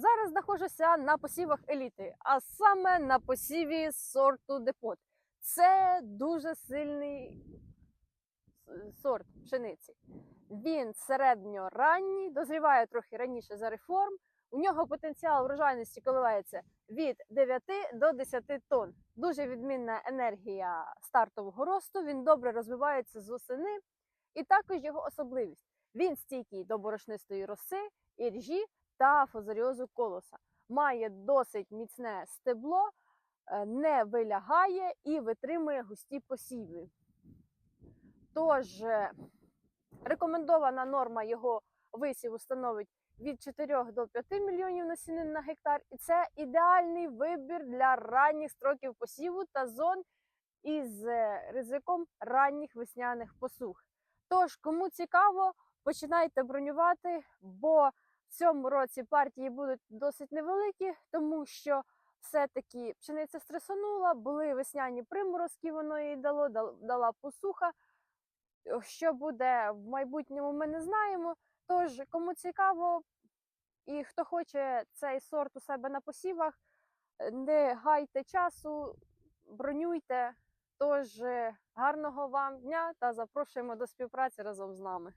Зараз знаходжуся на посівах еліти, а саме на посіві сорту депот. Це дуже сильний сорт пшениці. Він середньоранній, дозріває трохи раніше за реформ. У нього потенціал врожайності коливається від 9 до 10 тонн. Дуже відмінна енергія стартового росту. Він добре розвивається з осени. І також його особливість. Він стійкий до борошнистої роси, іржі та фузаріозу колоса. Має досить міцне стебло, е, не вилягає і витримує густі посіви. Тож е, рекомендована норма його висіву становить від 4 до 5 мільйонів насінин на гектар, і це ідеальний вибір для ранніх строків посіву та зон із е, ризиком ранніх весняних посух. Тож, кому цікаво, починайте бронювати, бо цьому році партії будуть досить невеликі, тому що все-таки пшениця стресанула, були весняні приморозки, воно їй дало, дала посуха. Що буде в майбутньому, ми не знаємо. Тож, кому цікаво, і хто хоче цей сорт у себе на посівах, не гайте часу, бронюйте. Тож, гарного вам дня та запрошуємо до співпраці разом з нами.